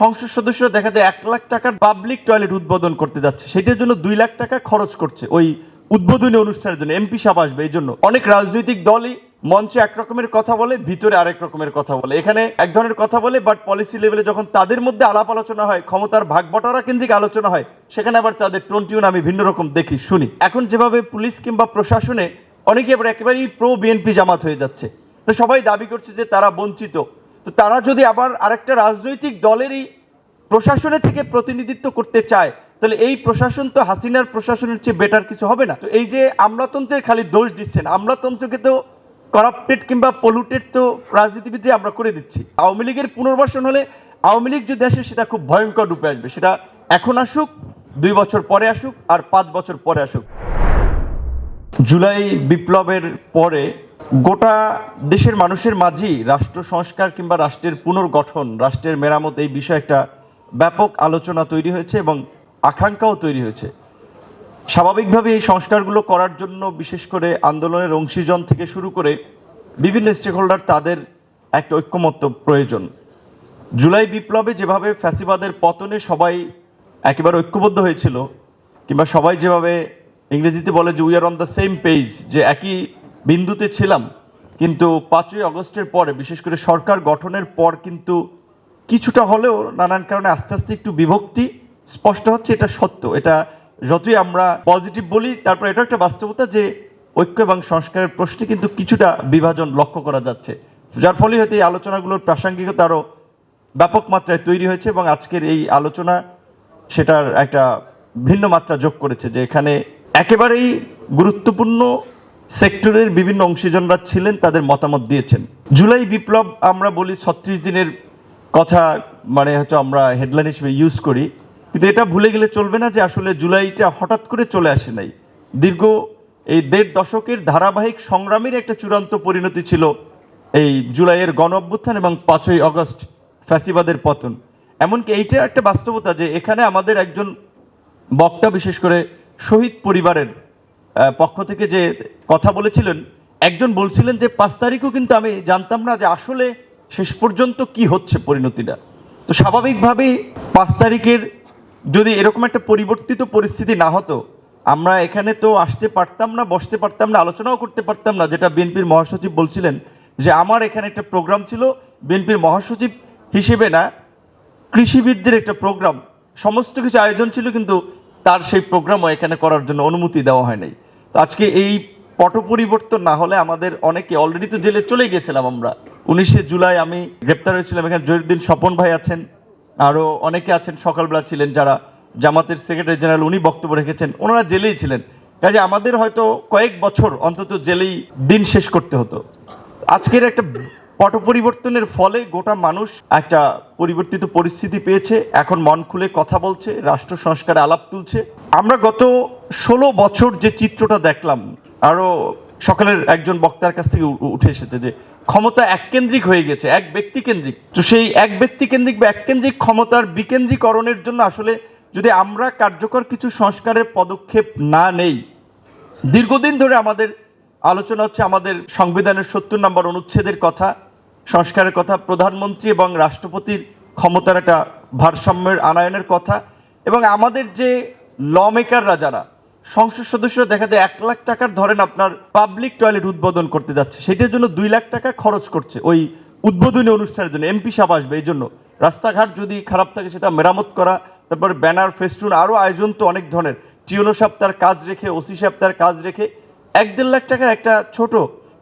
সংসদ সদস্যরা দেখা যায় এক লাখ টাকার পাবলিক টয়লেট উদ্বোধন করতে যাচ্ছে। সেটার জন্য দুই লাখ টাকা খরচ করছে ওই উদ্বোধনী অনুষ্ঠানের জন্য। এমপি সাহেব আসবে, এই জন্য। অনেক রাজনৈতিক দলই মঞ্চে এক রকমের কথা বলে, ভিতরে আরেক রকমের কথা বলে। এখানে এক ধরনের কথা বলে বাট পলিসি লেভেলে যখন তাদের মধ্যে আলাপ আলোচনা হয়, ক্ষমতার ভাগ বটারা কেন্দ্রিক আলোচনা হয়, সেখানে আবার তাদের টোনটিউন আমি ভিন্ন রকম দেখি, শুনি। এখন যেভাবে পুলিশ কিংবা প্রশাসনে অনেকে আবার একেবারেই প্রো বিএনপি জামাত হয়ে যাচ্ছে। তো সবাই দাবি করছে যে তারা বঞ্চিত। তো তারা যদি আবার আরেকটা রাজনৈতিক দলেরই প্রশাসনে থেকে প্রতিনিধিত্ব করতে চায়, তাহলে এই প্রশাসন তো হাসিনার প্রশাসনের চেয়ে বেটার কিছু হবে না। তো এই যে আমলাতন্ত্রের খালি দোষ দিচ্ছেন, আমলাতন্ত্রকে তো করাপ্টেড কিংবা পলুটেড তো রাজনীতিবিদে আমরা করে দিচ্ছি। আওয়ামী লীগের পুনর্বাসন হলে আওয়ামী লীগ যদি আসে, সেটা খুব ভয়ঙ্কর রূপে আসবে। সেটা এখন আসুক, দুই বছর পরে আসুক, আর পাঁচ বছর পরে আসুক। জুলাই বিপ্লবের পরে গোটা দেশের মানুষের মাঝেই রাষ্ট্র সংস্কার কিংবা রাষ্ট্রের পুনর্গঠন, রাষ্ট্রের মেরামত এই বিষয়ে একটা ব্যাপক আলোচনা তৈরি হয়েছে এবং আকাঙ্ক্ষাও তৈরি হয়েছে। স্বাভাবিকভাবে এই সংস্কারগুলো করার জন্য বিশেষ করে আন্দোলনের অংশীজন থেকে শুরু করে বিভিন্ন স্টেক হোল্ডার তাদের একটা ঐক্যমত্য প্রয়োজন। জুলাই বিপ্লবে যেভাবে ফ্যাসিবাদের পতনে সবাই একেবারে ঐক্যবদ্ধ হয়েছিল, কিংবা সবাই যেভাবে ইংরেজিতে বলে যে we are on the same page যে একই বিন্দুতে ছিলাম, কিন্তু পাঁচই আগস্টের পরে, বিশেষ করে সরকার গঠনের পর কিন্তু কিছুটা হলেও নানান কারণে আস্তে আস্তে একটু বিভক্তি স্পষ্ট হচ্ছে, এটা সত্য। এটা যতই আমরা পজিটিভ বলি, তারপর এটা একটা বাস্তবতা যে ঐক্য এবং সংস্কারের প্রশ্নে কিন্তু কিছুটা বিভাজন লক্ষ্য করা যাচ্ছে। যার ফলে হয়তো এই আলোচনাগুলোর প্রাসঙ্গিকতা আরও ব্যাপক মাত্রায় তৈরি হয়েছে এবং আজকের এই আলোচনা সেটার একটা ভিন্ন মাত্রা যোগ করেছে, যে এখানে একেবারেই গুরুত্বপূর্ণ সেক্টরের বিভিন্ন অংশীজনরা ছিলেন, তাদের মতামত দিয়েছেন। জুলাই বিপ্লব আমরা বলি ছত্রিশ দিনের কথা মানে হয়তো আমরা হেডলাইন হিসেবে ইউজ করি। কিন্তু এটা ভুলে গেলে চলবে না যে আসলে জুলাইটা হঠাৎ করে চলে আসে নাই। দীর্ঘ এই দেড় দশকের ধারাবাহিক সংগ্রামের একটা চূড়ান্ত পরিণতি ছিল এই জুলাইয়ের গণ অভ্যুত্থান এবং পাঁচই অগস্ট ফ্যাসিবাদের পতন। এমনকি এইটা একটা বাস্তবতা যে এখানে আমাদের একজন বক্তা বিশেষ করে শহীদ পরিবারের পক্ষ থেকে যে কথা বলেছিলেন, একজন বলছিলেন যে, পাঁচ তারিখও কিন্তু আমি জানতাম না যে আসলে শেষ পর্যন্ত কি হচ্ছে পরিণতিটা। তো স্বাভাবিকভাবেই পাঁচ তারিখের যদি এরকম একটা পরিবর্তিত পরিস্থিতি না হতো, আমরা এখানে তো আসতে পারতাম না, বসতে পারতাম না, আলোচনাও করতে পারতাম না, যেটা বিএনপির মহাসচিব বলছিলেন যে, আমার এখানে একটা প্রোগ্রাম ছিল, বিএনপির মহাসচিব হিসেবে না, কৃষিবিদদের একটা প্রোগ্রাম, সমস্ত কিছু আয়োজন ছিল, কিন্তু তার সেই প্রোগ্রামও এখানে করার জন্য অনুমতি দেওয়া হয় নাই। আজকে এই পট পরিবর্তন না হলে আমাদের অনেকে অলরেডি তো জেলে চলে গেছিলাম আমরা। উনিশে জুলাই আমি গ্রেপ্তার হয়েছিলাম, এখানে জহিরুদ্দিন স্বপন ভাই আছেন, আরও অনেকে আছেন, সকালবেলা ছিলেন যারা জামাতের সেক্রেটারি জেনারেল উনি বক্তব্য রেখেছেন, ওনারা জেলেই ছিলেন। কাজে আমাদের হয়তো কয়েক বছর অন্তত জেলেই দিন শেষ করতে হতো। আজকের একটা পট পরিবর্তনের ফলে গোটা মানুষ একটা পরিবর্তিত পরিস্থিতি পেয়েছে। এখন মন খুলে কথা বলছে, রাষ্ট্র সংস্কারে আলাপ তুলছে। আমরা গত ষোলো বছর যে চিত্রটা দেখলাম আরও সকালের একজন বক্তার কাছ থেকে উঠে এসেছে যে ক্ষমতা এককেন্দ্রিক হয়ে গেছে, এক ব্যক্তি কেন্দ্রিক তো সেই এক ব্যক্তি কেন্দ্রিক বা এককেন্দ্রিক ক্ষমতার বিকেন্দ্রীকরণের জন্য আসলে যদি আমরা কার্যকর কিছু সংস্কারের পদক্ষেপ না নেই, দীর্ঘদিন ধরে আমাদের আলোচনা হচ্ছে আমাদের সংবিধানের সত্তর নম্বর অনুচ্ছেদের কথা, সংস্কারের কথা, প্রধানমন্ত্রী এবং রাষ্ট্রপতির ক্ষমতার একটা ভারসাম্যের আনায়নের কথা, এবং আমাদের যে ল মেকাররা যারা, সংসদ সদস্যরা দেখা যায় এক লাখ টাকার ধরেন আপনার পাবলিক টয়লেট উদ্বোধন করতে যাচ্ছে, সেটার জন্য দুই লাখ টাকা খরচ করছে ওই উদ্বোধনী অনুষ্ঠানের জন্য, এমপি সাহেব আসবে এই জন্য। রাস্তাঘাট যদি খারাপ থাকে সেটা মেরামত করা, তারপরে ব্যানার ফেস্টুন আরও আয়োজন তো অনেক ধরনের। টিওনো সাহেব তার কাজ রেখে, ওসি সাহেব তার কাজ রেখে এক দেড় লাখ টাকার একটা ছোট,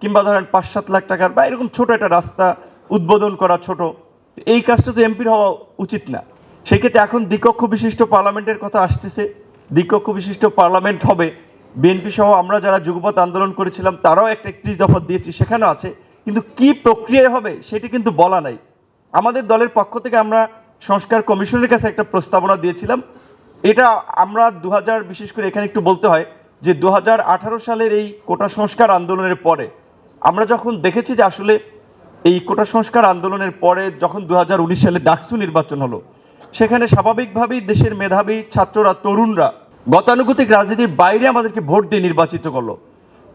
কিংবা ধরেন পাঁচ সাত লাখ টাকার, বা এরকম ছোট একটা রাস্তা উদ্বোধন করা ছোট, এই কাজটা তো এমপির হওয়া উচিত না। সেক্ষেত্রে এখন দ্বিকক্ষ বিশিষ্ট পার্লামেন্টের কথা আসতেছে। দ্বিকক্ষ বিশিষ্ট পার্লামেন্ট হবে। বিএনপি সহ আমরা যারা যুগপৎ আন্দোলন করেছিলাম, তারাও একটা একত্রিশ দফা দিয়েছি, সেখানেও আছে। কিন্তু কি প্রক্রিয়ায় হবে, সেটি কিন্তু বলা নাই। আমাদের দলের পক্ষ থেকে আমরা সংস্কার কমিশনের কাছে একটা প্রস্তাবনা দিয়েছিলাম। এটা আমরা দু বিশেষ করে এখানে একটু বলতে হয় যে দু হাজার আঠারো সালের এই কোটা সংস্কার আন্দোলনের পরে, আমরা যখন দেখেছি যে আসলে এই কোটা সংস্কার আন্দোলনের পরে যখন দু হাজার উনিশ সালে ডাকসু নির্বাচন হলো, সেখানে স্বাভাবিকভাবেই দেশের মেধাবী ছাত্ররা, তরুণরা গতানুগতিক রাজনীতির বাইরে আমাদেরকে ভোট দিয়ে নির্বাচিত করল।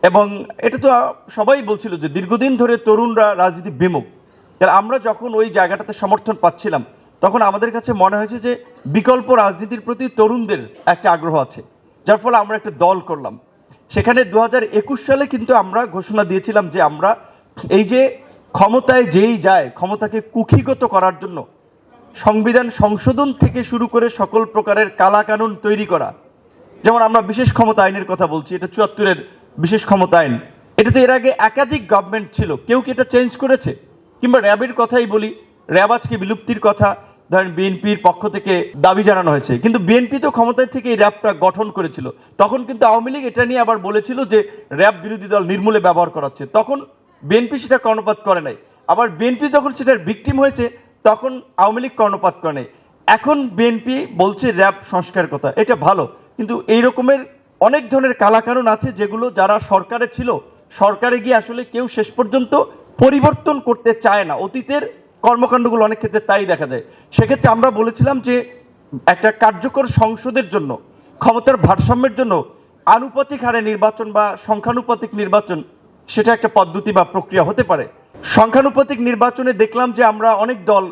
এবং এটা তো সবাই বলছিল যে দীর্ঘদিন ধরে তরুণরা রাজনীতি বিমুখ। তাহলে আমরা যখন ওই জায়গাটাতে সমর্থন পাচ্ছিলাম, তখন আমাদের কাছে মনে হয়েছে যে বিকল্প রাজনীতির প্রতি তরুণদের একটা আগ্রহ আছে। যার ফলে আমরা একটা দল করলাম। সেখানে দু হাজার একুশ সালে কিন্তু আমরা ঘোষণা দিয়েছিলাম যে আমরা এই যে ক্ষমতায় যেই যায়, ক্ষমতাকে কুক্ষিগত করার জন্য সংবিধান সংশোধন থেকে শুরু করে সকল প্রকারের কালাকানুন তৈরি করা। যেমন আমরা বিশেষ ক্ষমতা আইনের কথা বলছি, এটা চুয়াত্তরের বিশেষ ক্ষমতা আইন। এটা তো এর আগে একাধিক গভর্নমেন্ট ছিল, কেউ কি এটা চেঞ্জ করেছে? কিংবা র্যাবের কথাই বলি, র্যাব আজকে বিলুপ্তির কথা ধরেন বিএনপির পক্ষ থেকে দাবি জানানো হয়েছে। কিন্তু বিএনপি তো ক্ষমতায় থেকে এই র্যাবটা গঠন করেছিল। তখন কিন্তু আওয়ামী লীগ এটা নিয়ে আবার বলেছিল যে র্যাব বিরোধী দল নির্মূলে ব্যবহার করাচ্ছে। তখন বিএনপি সেটা কর্ণপাত করে নাই। আবার বিএনপি যখন সেটার ভিকটিম হয়েছে, তখন আওয়ামী লীগ কর্ণপাত করে নাই। এখন বিএনপি বলছে র্যাব সংস্কার কথা। এটা ভালো। কিন্তু এই রকমের অনেক ধরনের কালাকানুন আছে যেগুলো যারা সরকারে ছিল, সরকারে গিয়ে আসলে কেউ শেষ পর্যন্ত পরিবর্তন করতে চায় না। অতীতের কর্মকাণ্ডগুলো অনেক ক্ষেত্রে তাই দেখা যায় সেক্ষেত্রে আমরা বলেছিলাম যে একটা কার্যকর সংসদের জন্য, ক্ষমতার ভারসাম্যের জন্য আনুপাতিক হারে নির্বাচন বা সংখ্যানুপাতিক নির্বাচন সেটা একটা পদ্ধতি বা প্রক্রিয়া হতে পারে। সংখ্যানুপাতিক নির্বাচনে দেখলাম যে আমরা অনেক দল,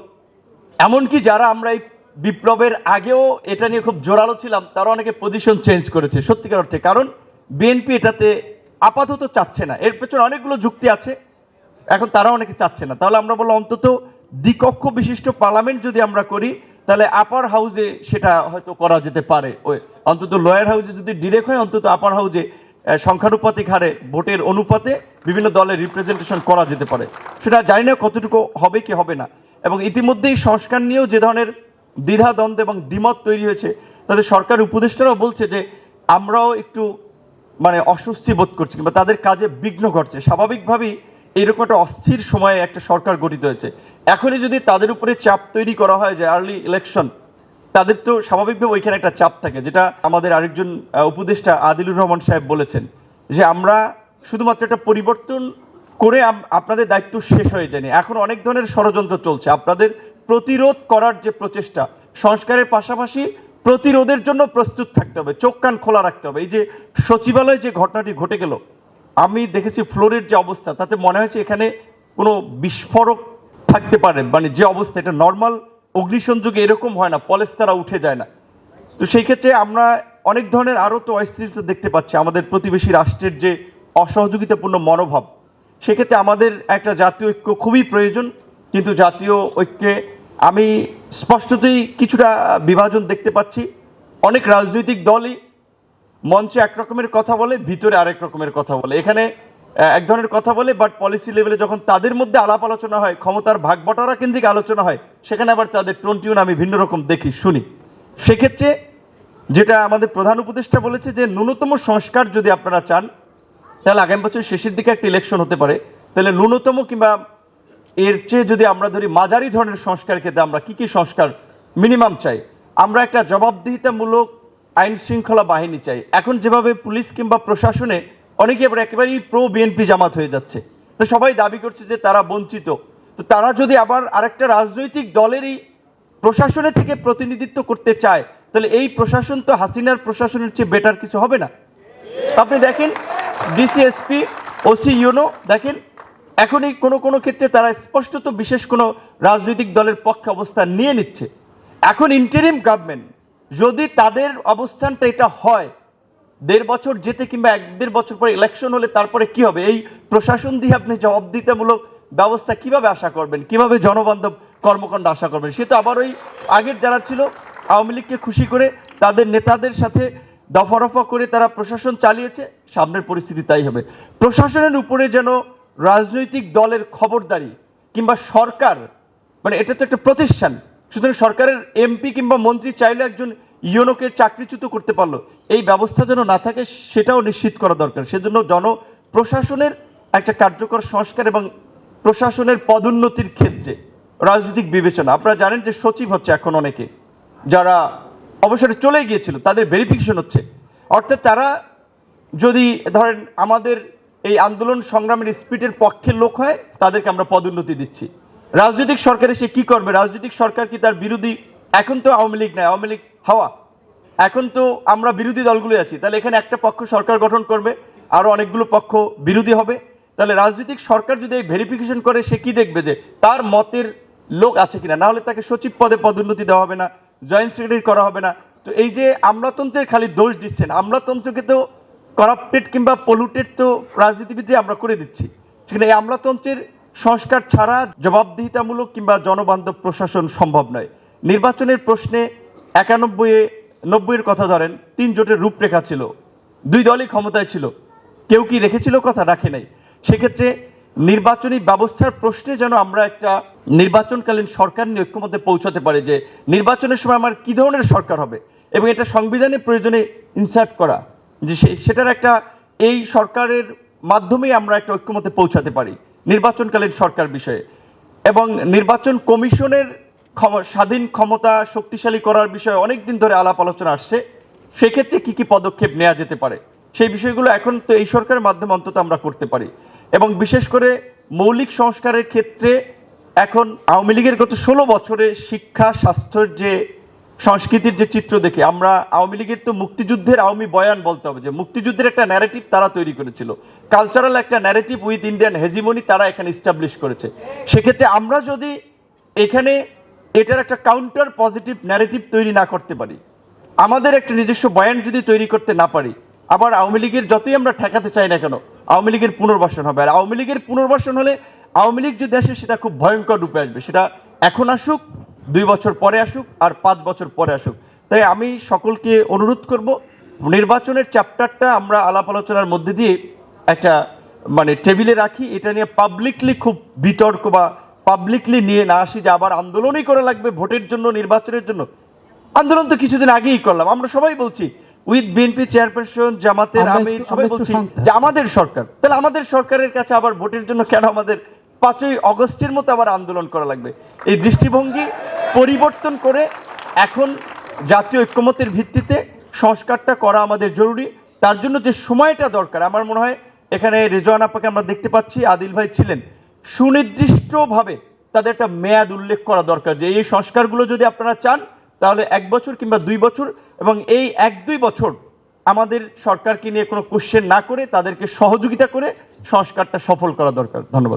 এমনকি যারা আমরা এই বিপ্লবের আগেও এটা নিয়ে খুব জোরালো ছিলাম, তারা অনেকে পজিশন চেঞ্জ করেছে, সত্যিকার অর্থে। কারণ বিএনপি এটাতে আপাতত চাচ্ছে না। এর পেছনে অনেকগুলো যুক্তি আছে, এখন তারা অনেকে চাচ্ছে না। তাহলে আমরা বললাম অন্তত দ্বিকক্ষ বিশিষ্ট পার্লামেন্ট যদি আমরা করি, তাহলে আপার হাউজে সেটা হয়তো করা যেতে পারে। ওই অন্তত লয়ার হাউজে যদি ডিরেক্ট হয়, অন্তত আপার হাউজে সংখ্যানুপাতিক হারে ভোটের অনুপাতে বিভিন্ন দলের রিপ্রেজেন্টেশন করা যেতে পারে। সেটা জানি না কতটুকু হবে কি হবে না। এবং ইতিমধ্যেই সংস্কার নিয়েও যে ধরনের দ্বিধা, দ্বন্দ্ব এবং দ্বিমত তৈরি হয়েছে, তাদের সরকার উপদেষ্টারাও বলছে যে আমরাও একটু মানে অস্বস্তি বোধ করছি কিংবা তাদের কাজে বিঘ্ন ঘটছে। স্বাভাবিকভাবেই এইরকম একটা অস্থির সময়ে একটা সরকার গঠিত হয়েছে। এখনই যদি তাদের উপরে চাপ তৈরি করা হয় যে আর্লি ইলেকশন তাদের তো স্বাভাবিকভাবে ওইখানে একটা চাপ থাকে, যেটা আমাদের আরেকজন উপদেষ্টা আদিলুর রহমান সাহেব বলেছেন, যে আমরা শুধুমাত্র একটা পরিবর্তন করে আপনাদের দায়িত্ব শেষ হয়ে যায়নি। এখন অনেক ধরনের ষড়যন্ত্র চলছে। আপনাদের প্রতিরোধ করার যে প্রচেষ্টা, সংস্কারের পাশাপাশি প্রতিরোধের জন্য প্রস্তুত থাকতে হবে, চোখ কান খোলা রাখতে হবে। এই যে সচিবালয়ে যে ঘটনাটি ঘটে গেল, আমি দেখেছি ফ্লোরের যে অবস্থা, তাতে মনে হয়েছে এখানে কোনো বিস্ফোরক থাকতে পারে মানে যে অবস্থা, এটা নর্মাল অগ্নিসংযোগে এরকম হয় না, পলেস্তারা উঠে যায় না। তো সেই ক্ষেত্রে আমরা অনেক ধরনের আরও তো অস্থিরতা দেখতে পাচ্ছি, আমাদের প্রতিবেশী রাষ্ট্রের যে অসহযোগিতাপূর্ণ মনোভাব। সেক্ষেত্রে আমাদের একটা জাতীয় ঐক্য খুবই প্রয়োজন, কিন্তু জাতীয় ঐক্যে আমি স্পষ্টতই কিছুটা বিভাজন দেখতে পাচ্ছি। অনেক রাজনৈতিক দলই মঞ্চে এক রকমের কথা বলে, ভিতরে আরেক রকমের কথা বলে। এখানে এক ধরনের কথা বলে বাট পলিসি লেভেলে যখন তাদের মধ্যে আলাপ আলোচনা হয়, ক্ষমতার ভাগ বটারা কেন্দ্রিক আলোচনা হয়, সেখানে আবার তাদের টোন টিউন আমি ভিন্ন রকম দেখি, শুনি। সেক্ষেত্রে যেটা আমাদের প্রধান উপদেষ্টা বলেছে যে, ন্যূনতম সংস্কার যদি আপনারা চান, তাহলে আগামী বছর শেষের দিকে একটা ইলেকশন হতে পারে। তাহলে ন্যূনতম কিংবা এর চেয়ে যদি আমরা ধরি মাঝারি ধরনের সংস্কার ক্ষেত্রে আমরা কি কি সংস্কার মিনিমাম চাই? আমরা একটা জবাবদিহিতামূলক আইন শৃঙ্খলা বাহিনী চাই। এখন যেভাবে পুলিশ কিংবা প্রশাসনে অনেকে আবার একেবারেই প্রো বিএনপি জামাত হয়ে যাচ্ছে। তো সবাই দাবি করছে যে তারা বঞ্চিত। তো তারা যদি আবার আরেকটা রাজনৈতিক দলেরই প্রশাসনে থেকে প্রতিনিধিত্ব করতে চায়, তাহলে এই প্রশাসন তো হাসিনার প্রশাসনের চেয়ে বেটার কিছু হবে না। আপনি দেখেন ডিসিএসপি ওসি ইউনো দেখেন, এখনই কোনো কোনো ক্ষেত্রে তারা স্পষ্টত বিশেষ কোনো রাজনৈতিক দলের পক্ষে অবস্থান নিয়ে নিচ্ছে। এখন ইন্টারিম গভর্নমেন্ট যদি তাদের অবস্থানটা এটা হয় দেড় বছর যেতে কিংবা এক দেড় বছর পরে ইলেকশন হলে তারপরে কি হবে? এই প্রশাসন দিয়ে আপনি জবাবদিহিতামূলক ব্যবস্থা কীভাবে আশা করবেন? কীভাবে জনবান্ধব কর্মকাণ্ড আশা করবেন? সে তো আবার ওই আগের যারা ছিল, আওয়ামী লীগকে খুশি করে তাদের নেতাদের সাথে দফা রফা করে তারা প্রশাসন চালিয়েছে, সামনের পরিস্থিতি তাই হবে। প্রশাসনের উপরে যেন রাজনৈতিক দলের খবরদারি কিংবা সরকার মানে এটা তো একটা প্রতিষ্ঠান, সুতরাং সরকারের এমপি কিংবা মন্ত্রী চাইলে একজন ইউনোকে চাকরিচ্যুত করতে পারল। এই ব্যবস্থা যেন না থাকে, সেটাও নিশ্চিত করা দরকার। সেজন্য জন প্রশাসনের একটা কার্যকর সংস্কার এবং প্রশাসনের পদোন্নতির ক্ষেত্রে রাজনৈতিক বিবেচনা। আপনারা জানেন যে সচিব হচ্ছে এখন অনেকে, যারা অবসরে চলে গিয়েছিল, তাদের ভেরিফিকেশন হচ্ছে। অর্থাৎ তারা যদি ধরেন আমাদের এই আন্দোলন সংগ্রামের স্পিডের পক্ষের লোক হয়, তাদেরকে আমরা পদোন্নতি দিচ্ছি। রাজনৈতিক সরকারে সে কি করবে? রাজনৈতিক সরকার কি তার বিরোধী? এখন তো আওয়ামী লীগ নাই। আওয়ামী লীগ হাওয়া। এখন তো আমরা বিরোধী দলগুলো আছি। তাহলে এখানে একটা পক্ষ সরকার গঠন করবে আরও অনেকগুলো পক্ষ বিরোধী হবে। তাহলে রাজনৈতিক সরকার যদি এই ভেরিফিকেশন করে, সে কি দেখবে যে তার মতের লোক আছে কিনা? না হলে তাকে সচিব পদে পদোন্নতি দেওয়া হবে না, জয়েন্ট সেক্রেটারি করা হবে না। তো এই যে আমলাতন্ত্রের খালি দোষ দিচ্ছেন, আমলাতন্ত্রকে তো করাপ্টেড কিংবা পলুটেড তো রাজনীতিবিদে আমরা করে দিচ্ছি। সেখানে এই আমলাতন্ত্রের সংস্কার ছাড়া জবাবদিহিতামূলক কিংবা জনবান্ধব প্রশাসন সম্ভব নয়। নির্বাচনের প্রশ্নে একানব্বই, নব্বইয়ের কথা ধরেন, তিন জোটের রূপরেখা ছিল। দুই দলই ক্ষমতায় ছিল। কেউ কি রেখেছিল কথা? রাখে নাই। সেক্ষেত্রে নির্বাচনী ব্যবস্থার প্রশ্নে যেন আমরা একটা নির্বাচনকালীন সরকার নিয়ে ঐক্যমধ্যে পৌঁছাতে পারি যে নির্বাচনের সময় আমার কি ধরনের সরকার হবে এবং এটা সংবিধানে প্রয়োজনে ইনসার্ট করা, যে সেটার একটা এই সরকারের মাধ্যমেই আমরা একটা ঐক্যমতে পৌঁছাতে পারি নির্বাচনকালীন সরকার বিষয়ে। এবং নির্বাচন কমিশনের স্বাধীন ক্ষমতা শক্তিশালী করার বিষয়ে অনেক দিন ধরে আলাপ আলোচনা আসছে। সেক্ষেত্রে কি কি পদক্ষেপ নেওয়া যেতে পারে? সেই বিষয়গুলো এখন তো এই সরকারের মাধ্যমে অন্তত আমরা করতে পারি। এবং বিশেষ করে মৌলিক সংস্কারের ক্ষেত্রে এখন আওয়ামী লীগের গত ষোলো বছরে শিক্ষা, স্বাস্থ্যের যে সংস্কৃতির যে চিত্র দেখে আমরা আওয়ামী লীগের তো মুক্তিযুদ্ধের আওয়ামী বয়ান বলতে হবে যে মুক্তিযুদ্ধের একটা ন্যারেটিভ তারা তৈরি করেছিল। কালচারাল একটা ন্যারেটিভ উইথ ইন্ডিয়ান হেজিমনি তারা এখানে ইস্টাবলিশ করেছে। সেক্ষেত্রে আমরা যদি এখানে এটার একটা কাউন্টার পজিটিভ ন্যারেটিভ তৈরি না করতে পারি। আমাদের একটা নিজস্ব বয়ান যদি তৈরি করতে না পারি, আবার আওয়ামী লীগের যতই আমরা ঠেকাতে চাই না কেন, আওয়ামী লীগের পুনর্বাসন হবে। আর আওয়ামী লীগের পুনর্বাসন হলে আওয়ামী লীগ যদি আসে সেটা খুব ভয়ঙ্কর রূপে আসবে। সেটা এখন আসুক, দুই বছর পরে আসুক, আর পাঁচ বছর পরে আসুক। তাই আমি সকলকে অনুরোধ করব, নির্বাচনের চ্যাপ্টারটা আমরা আলাপ আলোচনার মধ্যে দিয়ে একটা মানে টেবিলে রাখি। এটা নিয়ে পাবলিকলি খুব বিতর্ক বা পাবলিকলি নিয়ে না আসি যে আবার আন্দোলনই করা লাগবে ভোটের জন্য নির্বাচনের জন্য। আন্দোলন তো কিছুদিন আগেই করলাম। আমরা সবাই বলছি উইথ বিএনপি চেয়ারপারসন জামাতের আমরা সবাই বলছি যে আমাদের সরকার তাহলে আমাদের সরকারের কাছে আবার ভোটের জন্য কেন আমাদের পাঁচই অগস্টের মতো আবার আন্দোলন করা লাগবে? এই দৃষ্টিভঙ্গি পরিবর্তন করে এখন জাতীয় ঐক্যমতের ভিত্তিতে সংস্কারটা করা আমাদের জরুরি। তার জন্য যে সময়টা দরকার আমার মনে হয় এখানে রেজওয়ান আপাকে আমরা দেখতে পাচ্ছি আদিল ভাই ছিলেন। সুনির্দিষ্টভাবে তাদের একটা মেয়াদ উল্লেখ করা দরকার যে এই সংস্কারগুলো যদি আপনারা চান, তাহলে এক বছর কিংবা দুই বছর, এবং এই এক দুই বছর আমাদের সরকারকে নিয়ে কোনো কোশ্চেন না করে তাদেরকে সহযোগিতা করে সংস্কারটা সফল করা দরকার। ধন্যবাদ।